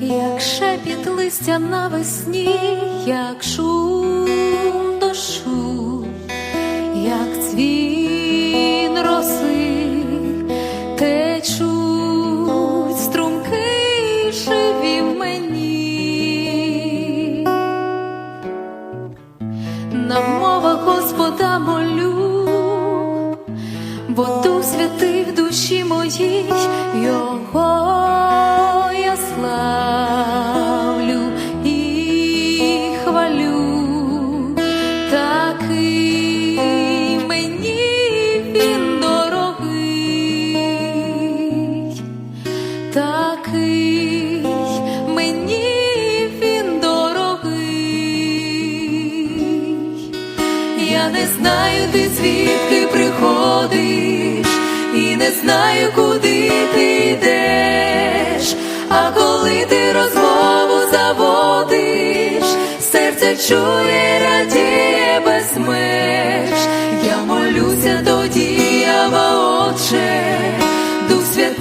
як шепіт листя навесні, як шум такий мені він дорогий. Я не знаю, ти звідки приходиш, і не знаю, куди ти йдеш. А коли ти розмову заводиш, серце чує,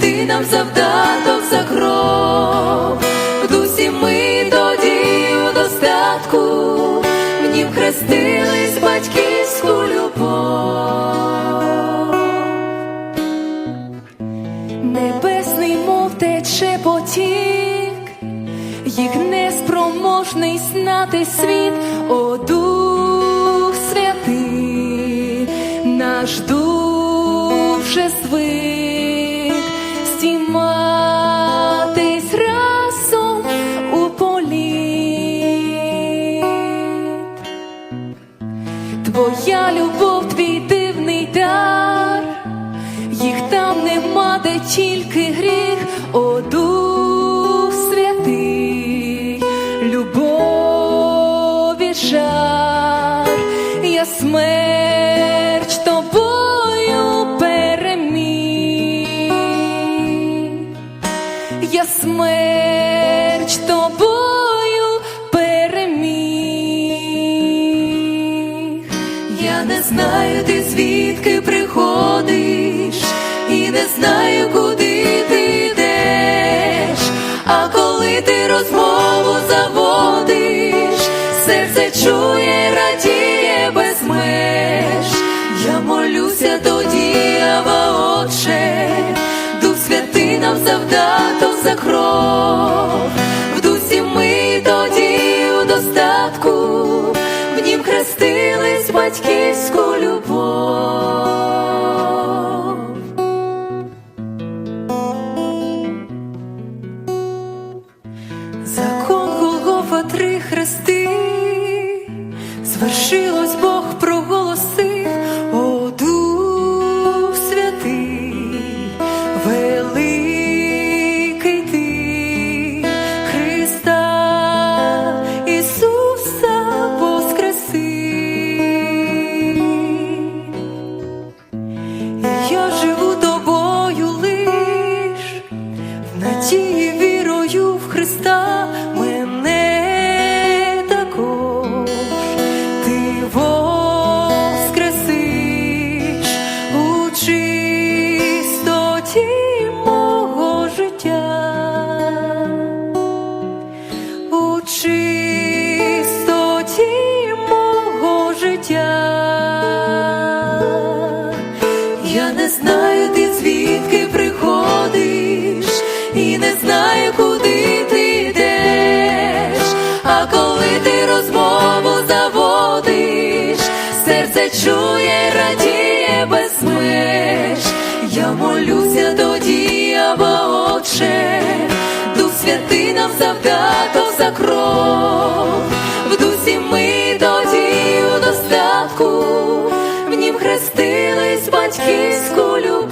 Святий нам завдаток за кров. В дусі ми тоді у достатку, в нім хрестились батьківську любов. Небесний, мов тече потік, їх неспроможний знати світ, о Дух Святий, наш дух вже звик Твоя любов, твій дивний дар, їх там нема, де тільки гріх, о Дух Святий, любові жар, я смерть тобою переміг, я смерть Я не знаю, ти звідки приходиш, і не знаю, куди ти йдеш. А коли ти розмову заводиш, серце чує, радіє без меж. Я молюся до діява, Отче, Дух Святий нам завдаток за кров. Нім хрестились батьківську любов. Закон надії вірою в Христа мене також. Ти воскресиш у чистоті мого життя, серце чує, радіє без меж. Я молюся тоді, або Отче, Дух Святий нам завдато за кров. В дусі ми тоді у достатку, в нім хрестились батьківську любов.